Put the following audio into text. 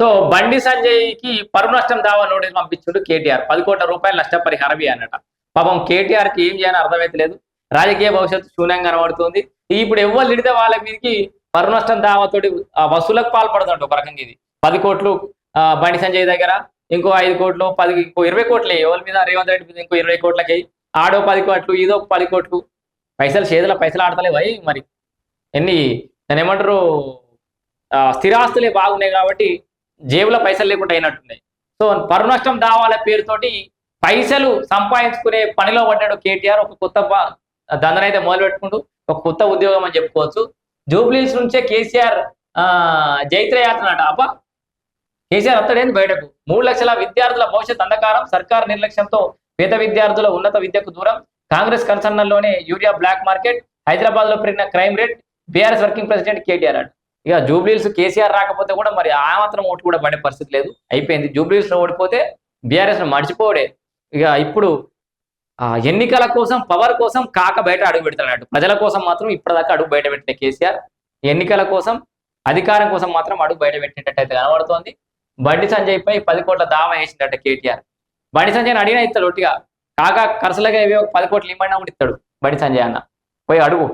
So బండి సంజయ్కి పరు నష్టం దావా నోటీస్ పంపించుడు కేటీఆర్. పది కోట్ల రూపాయలు నష్టపరిహారం అన్నట. పాపం కేటీఆర్కి ఏం చేయాలని అర్థమైతలేదు రాజకీయ భవిష్యత్తు శూన్యంగా కనబడుతుంది. ఇప్పుడు ఎవరు తిడితే వాళ్ళ మీదకి పరు నష్టం దావాతోటి వసూలకు పాల్పడుతుంట ఒక రకంగా ఇది. పది కోట్లు బండి సంజయ్ దగ్గర ఇంకో ఐదు కోట్లు పది ఇంకో ఇరవై కోట్లు. ఎవరి మీద? రేవంత్ రెడ్డి మీద ఇంకో ఇరవై కోట్లకి. ఆడో పది కోట్లు ఇదో పది కోట్లు. పైసలు చేతుల పైసలు ఆడతలేవై మరి. ఎన్ని దాని ఏమంటారు? స్థిరాస్తులే బాగున్నాయి కాబట్టి జేబులో పైసలు లేకుండా అయినట్టున్నాయి. సో పరువు నష్టం దావాల పేరుతోటి పైసలు సంపాదించుకునే పనిలో పడ్డాడు కేటీఆర్. ఒక కొత్త ప- దందనైతే మొదలు పెట్టుకుంటూ ఒక కొత్త ఉద్యోగం అని చెప్పుకోవచ్చు. జూబ్లీస్ నుంచే కేసీఆర్ ఆ జైత్ర యాత్ర అట అబ్బా! కేసీఆర్ అత్తడేంది బయటకు? మూడు లక్షల విద్యార్థుల భవిష్యత్ అంధకారం. సర్కార్ నిర్లక్ష్యంతో పేద విద్యార్థుల ఉన్నత విద్యకు దూరం. కాంగ్రెస్ కన్సర్నల్లోనే యూరియా బ్లాక్ మార్కెట్. హైదరాబాద్లో పెరిగిన crime rate. BRS working president KTR అట ఇక జూబ్లీస్ కేసీఆర్ రాకపోతే కూడా మరి ఆ మాత్రం ఓటు కూడా పడే పరిస్థితి లేదు. అయిపోయింది. జూబ్లీస్లో ఓడిపోతే బీఆర్ఎస్ మర్చిపోడే. ఇక ఇప్పుడు ఆ ఎన్నికల కోసం పవర్ కోసం కాక బయట అడుగు పెడతాడు ప్రజల కోసం మాత్రం ఇప్పటిదాకా అడుగు బయట పెట్టిన కేసీఆర్. ఎన్నికల కోసం అధికారం కోసం మాత్రం అడుగు బయట పెట్టినట్టు అయితే కనబడుతోంది. బండి సంజయ్ పై పది కోట్ల దావా వేసిందట కేటీఆర్. బండి సంజయ్ అడిగిన ఇస్తాడు ఒట్టిగా. కాక ఖర్చులుగా ఇవి పది కోట్లు ఇమ్మన్నా కూడా ఇస్తాడు బండి సంజయ్ అన్న. పోయి అడుగు.